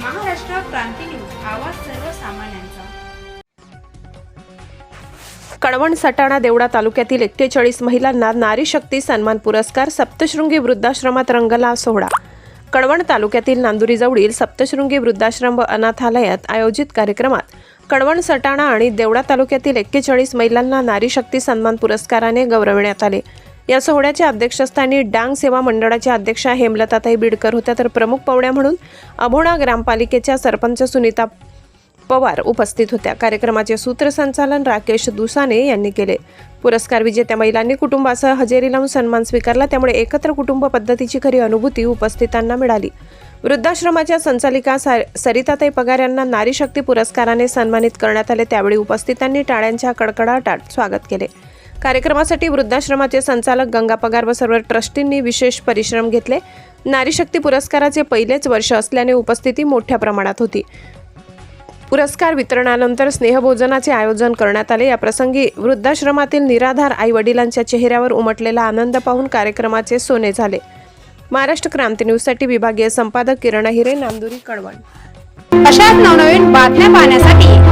क्रांती news आवाज सर्वसामान्यांचा. कळवण सटाणा देवडा तालुक्यातील एक्केचाळीस महिलांना नारी शक्ती सन्मान पुरस्कार सप्तशृंगी वृद्धाश्रमात रंगला सोहळा. कळवण तालुक्यातील नांदुरीजवळील सप्तशृंगी वृद्धाश्रम व अनाथालयात आयोजित कार्यक्रमात कळवण सटाणा आणि देवडा तालुक्यातील एक्केचाळीस महिलांना नारी शक्ती सन्मान पुरस्काराने गौरविण्यात आले. या सोहळ्याच्या अध्यक्षस्थानी डांग सेवा मंडळाच्या अध्यक्षा हेमलताताई बिडकर. होत्या तर प्रमुख पाहुण्या म्हणून अभोणा ग्रामपालिकेच्या सरपंच सुनीता पवार उपस्थित होत्या. कार्यक्रमाचे सूत्रसंचालन राकेश दुसाने यांनी केले. पुरस्कार विजेत्या महिलांनी कुटुंबासह हजेरी लावून सन्मान स्वीकारला. त्यामुळे एकत्र कुटुंब पद्धतीची खरी अनुभूती उपस्थितांना मिळाली. वृद्धाश्रमाच्या संचालिका सा- सरिताताई पगार यांना नारी शक्ती पुरस्काराने सन्मानित करण्यात आले. त्यावेळी उपस्थितांनी टाळ्यांच्या कडकडाटात स्वागत केले. कार्यक्रमासाठी वृद्धाश्रमाचे संचालक गंगा पगार व सर्व ट्रस्टींनी विशेष परिश्रम घेतले. नारीशक्ती पुरस्काराचे पहिलेच वर्ष असल्याने उपस्थिती मोठ्या प्रमाणात होती. पुरस्कार वितरणानंतर स्नेहभोजनाचे आयोजन करण्यात आले. या प्रसंगी वृद्धाश्रमातील निराधार आई वडिलांच्या चेहऱ्यावर उमटलेला आनंद पाहून कार्यक्रमाचे सोने झाले. महाराष्ट्र क्रांती न्यूजसाठी विभागीय संपादक किरण हिरे नांदुरी कळवण अशाच नवनवीन बातम्या पाहण्यासाठी